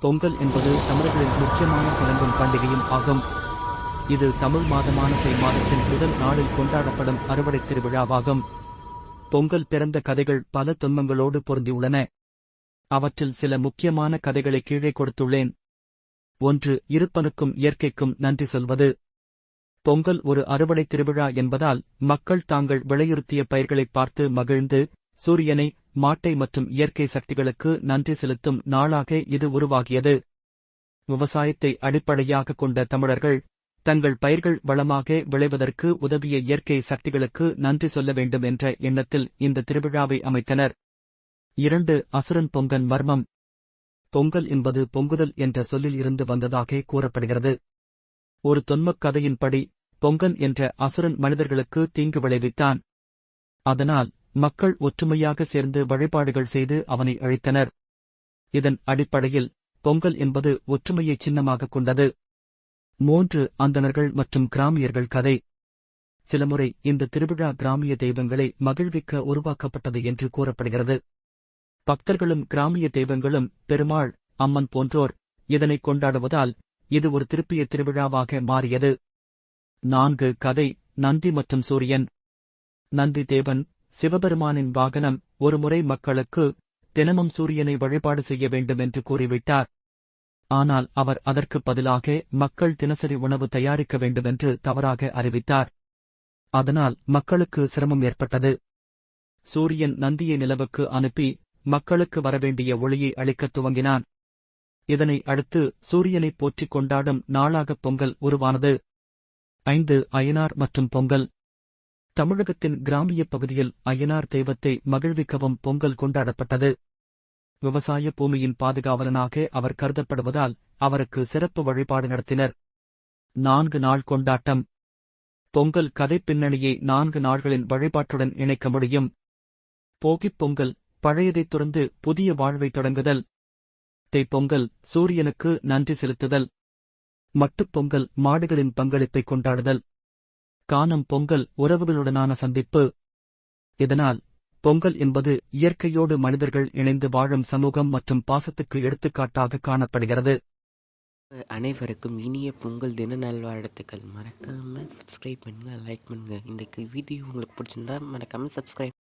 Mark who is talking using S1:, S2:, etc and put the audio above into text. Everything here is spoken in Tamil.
S1: பொங்கல் என்பது தமிழர்களின் முக்கியமான கிளம்பும் பண்டிகையும் ஆகும். இது தமிழ் மாதமான தை மாதத்தின் முதல் நாளில் கொண்டாடப்படும் அறுவடை திருவிழாவாகும். பொங்கல் பிறந்த கதைகள் பல துன்பங்களோடு பொருந்தியுள்ளன. அவற்றில் சில முக்கியமான கதைகளை கீழே கொடுத்துள்ளேன். ஒன்று இருப்பனுக்கும் இயற்கைக்கும் நன்றி சொல்வது. பொங்கல் ஒரு அறுவடை திருவிழா என்பதால் மக்கள் தாங்கள் விளையுறுத்திய பயிர்களை பார்த்து மகிழ்ந்து சூரியனை மாட்டை மற்றும் இயற்கை சக்திகளுக்கு நன்றி செலுத்தும் நாளாக இது உருவாகியது. விவசாயத்தை அடிப்படையாக கொண்ட தமிழர்கள் தங்கள் பயிர்கள் வளமாக விளைவதற்கு உதவிய இயற்கை சக்திகளுக்கு நன்றி சொல்ல வேண்டும் என்ற எண்ணத்தில் இந்த திருவிழாவை அமைத்தனர். இரண்டு அசுரன் பொங்கன் மர்மம். பொங்கல் என்பது பொங்குதல் என்ற சொல்லில் இருந்து வந்ததாக கூறப்படுகிறது. ஒரு தொன்மக் கதையின்படி பொங்கன் என்ற அசுரன் மனிதர்களுக்கு தீங்கு விளைவித்தான். அதனால் மக்கள் ஒற்றுமையாக சேர்ந்து வழிபாடுகள் செய்து அவனை அழைத்தனர். இதன் அடிப்படையில் பொங்கல் என்பது ஒற்றுமையை சின்னமாக கொண்டது. மூன்று அந்தணர்கள் மற்றும் கிராமியர்கள் கதை. சிலமுறை இந்த திருவிழா கிராமிய தெய்வங்களை மகிழ்விக்க உருவாக்கப்பட்டது என்று கூறப்படுகிறது. பக்தர்களும் கிராமிய தெய்வங்களும் பெருமாள் அம்மன் போன்றோர் இதனை கொண்டாடுவதால் இது ஒரு திருப்பிய திருவிழாவாக மாறியது. நான்கு கதை நந்தி மற்றும் சூரியன். நந்தி தேவன் சிவபெருமானின் வாகனம் ஒருமுறை மக்களுக்கு தினமும் சூரியனை வழிபாடு செய்ய வேண்டும் என்று கூறிவிட்டார். ஆனால் அவர் அதற்கு பதிலாக மக்கள் தினசரி உணவு தயாரிக்க வேண்டுமென்று தவறாக அறிவித்தார். அதனால் மக்களுக்கு சிரமம் ஏற்பட்டது. சூரியன் நந்தியை நிலவுக்கு அனுப்பி மக்களுக்கு வரவேண்டிய ஒளியை அளிக்கத் துவங்கினான். இதனை அடுத்து சூரியனை போற்றிக் கொண்டாடும் நாளாகப் பொங்கல் உருவானது. ஐந்து அய்யனார் மற்றும் பொங்கல். தமிழகத்தின் கிராமிய பகுதியில் அய்யனார் தெய்வத்தை மகிழ்விக்கவும் பொங்கல் கொண்டாடப்பட்டது. விவசாய பூமியின் பாதுகாவலனாக அவர் கருதப்படுவதால் அவருக்கு சிறப்பு வழிபாடு நடத்தினர். நான்கு நாள் கொண்டாட்டம். பொங்கல் கதை பின்னணியை நான்கு நாள்களின் வழிபாட்டுடன் இணைக்க முடியும். போகிப் பொங்கல் பழையதைத் துறந்து புதிய வாழ்வைத் தொடங்குதல். தைப்பொங்கல் சூரியனுக்கு நன்றி செலுத்துதல். மட்டுப் பொங்கல் மாடுகளின் பங்களிப்பைக் கொண்டாடுதல். காணும் பொங்கல் உறவுகளுடனான சந்திப்பு. இதனால் பொங்கல் என்பது இயற்கையோடு மனிதர்கள் இணைந்து வாழும் சமூகம் மற்றும் பாசத்துக்கு எடுத்துக்காட்டாக காணப்படுகிறது.
S2: அனைவருக்கும் இனிய பொங்கல் தின நல்வாழ்த்துக்கள். மறக்காம சப்ஸ்கிரைப் பண்ணுங்க லைக் பண்ணுங்க. இந்த வீடியோ உங்களுக்கு பிடிச்சிருந்தா மறக்காம சப்ஸ்கிரைப்